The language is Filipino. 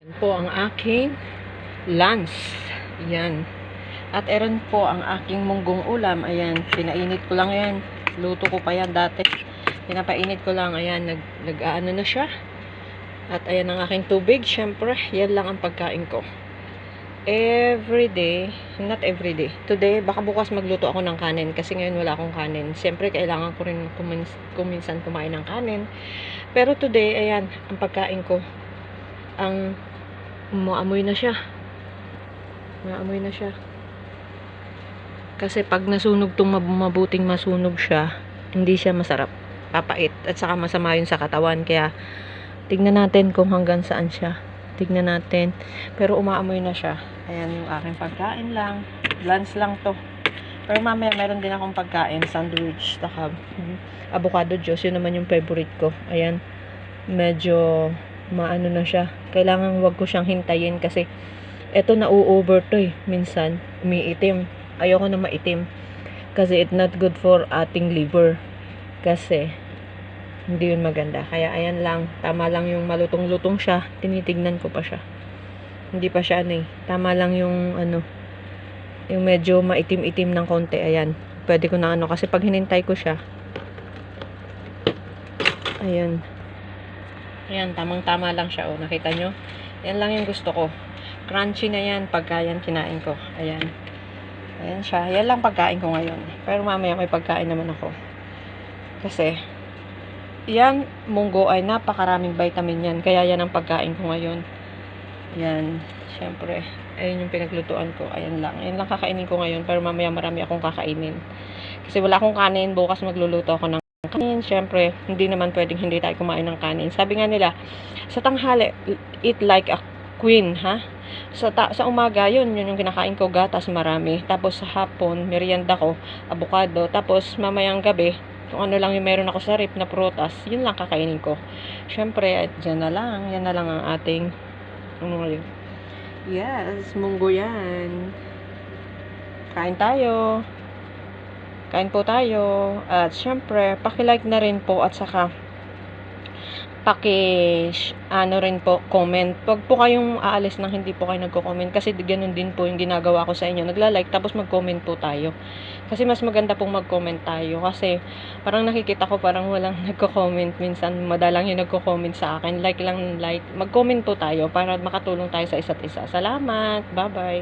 Yan po ang aking lunch. Yan. At eron po ang aking munggong ulam. Ayan, pinainit ko lang yan. Luto ko pa yan dati. Pinapainit ko lang. Ayan, nag, nag-ano na siya. At ayan ang aking tubig. Siyempre, yan lang ang pagkain ko. Every day, not every day. Today, baka bukas magluto ako ng kanin kasi ngayon wala akong kanin. Siyempre, kailangan ko rin kumins, kuminsan kumain ng kanin. Pero today, ayan, ang pagkain ko, ang Maamoy na siya. Maamoy na siya. Kasi pag nasunog tong mab- mabuting masunog siya, hindi siya masarap. Papait. At saka masama yun sa katawan. Kaya, tignan natin kung hanggang saan siya. Tignan natin. Pero umaamoy na siya. Ayan yung aking pagkain lang. Lunch lang to. Pero mamaya meron din akong pagkain. Sandwich. Saka mm, avocado juice. Yun naman yung favorite ko. Ayan. Medyo maano na siya. Kailangan wag ko siyang hintayin kasi eto na over to eh. Minsan, umiitim. Ayoko na maitim. Kasi it's not good for ating liver. Kasi, hindi yun maganda. Kaya ayan lang, tama lang yung malutong-lutong siya. Tinitignan ko pa siya. Hindi pa siya ano eh. Tama lang yung ano, yung medyo maitim-itim ng konti. Ayan. Pwede ko na ano. Kasi pag hinintay ko siya, ayan. Ayan, tamang-tama lang siya. Oh, nakita nyo? Yan lang yung gusto ko. Crunchy na yan pagka yan kinain ko. Ayan. Ayan siya. Yan lang pagkain ko ngayon. Pero mamaya may pagkain naman ako. Kasi, yan, munggo ay napakaraming vitamin yan. Kaya yan ang pagkain ko ngayon. Yan. Siyempre, ayun yung pinaglutuan ko. Ayan lang. Ayan lang kakainin ko ngayon. Pero mamaya marami akong kakainin. Kasi wala akong kanin. Bukas magluluto ako ng kanin, syempre, hindi naman pwedeng hindi tayo kumain ng kanin. Sabi nga nila, sa tanghali, eat like a queen, ha? Sa, ta- sa umaga, yun, yun yung kinakain ko, gatas marami. Tapos sa hapon, merienda ko, avocado. Tapos mamayang gabi, kung ano lang yung meron ako sa rip na prutas, yun lang kakainin ko. Syempre, at dyan na lang, yan na lang ang ating, ano yun? Yes, munggo yan. Kain tayo. Kain po tayo. At syempre, paki-like na rin po at saka paki ano rin po comment. Pag po kayong aalis nang hindi po kayo nagko-comment kasi ganun din po yung ginagawa ko sa inyo. Nagla-like tapos mag-comment po tayo. Kasi mas maganda pong mag-comment tayo kasi parang nakikita ko parang walang nagko-comment minsan madalang yung nagko-comment sa akin. Like lang like. Mag-comment po tayo para makatulong tayo sa isa't isa. Salamat. Bye-bye.